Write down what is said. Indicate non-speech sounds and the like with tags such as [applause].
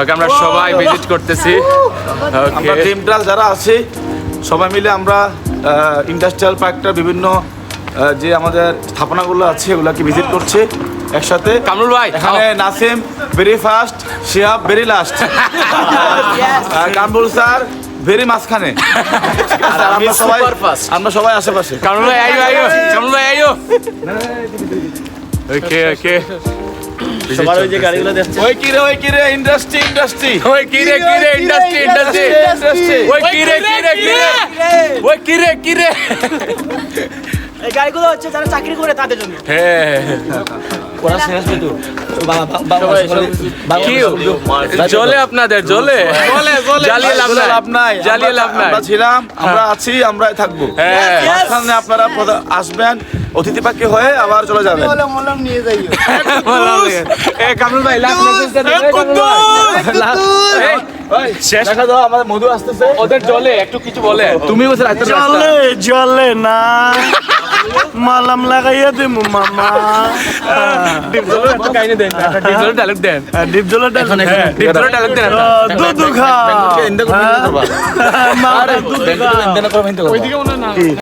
ওকে আমরা সবাই ভিজিট করতেছি আমরা ড্রিম যারা আছি সবাই মিলে আমরা ইন্ডাস্ট্রিয়াল পার্কটার বিভিন্ন যে আমাদের স্থাপনাগুলো আছে এগুলোকে ভিজিট করছে একসাথে কামরুল ভাই এখানে Nasim very first Shihab very last Kamrul sir very মাঝখানে আমরা সবাই আমরা সবাই আশেপাশে কামরুল ভাই আইও আইও কামরুল ভাই আইও ওকে ওকে সবার ওই যে গাড়িগুলো দেখছে ওই কিরে ওই কিরে ইন্ডাস্ট্রি ইন্ডাস্ট্রি ওই কিরে কিরে ইন্ডাস্ট্রি ইন্ডাস্ট্রি ইন্ডাস্ট্রি ওই কিরে কিরে কিরে ওই কিরে কিরে এই গাড়িগুলো হচ্ছে যারা চাকরি করে তাদের জন্য। হ্যাঁ। ওরা জলে আপনাদের জলে জ্বালিয়ে লাভ নাই। লাভ নাই। জ্বালিয়ে লাভ নাই। আমরা ছিলাম আমরা আছি আমরা থাকব। হ্যাঁ। আপনারা আসবেন। অতিথি পাখি হয়ে আবার চলে যাবেন [laughs] এ কামরুল ভাই লাস্ট মেসেজটা দেন শেষ। দেখা দাও আমাদের মধু আসতেছে। ওদের জলে একটু কিছু বলে। তুমি বলছো জলে জলে না। মালাম লাগাইয়া দিমু মামা। কাহিনী দেন। ডিপজলের ডায়লগ দেন। ডিপ জলে ডিপজলের ডায়লগ দেন। একটা। দুধু খা? মামা দুধু খা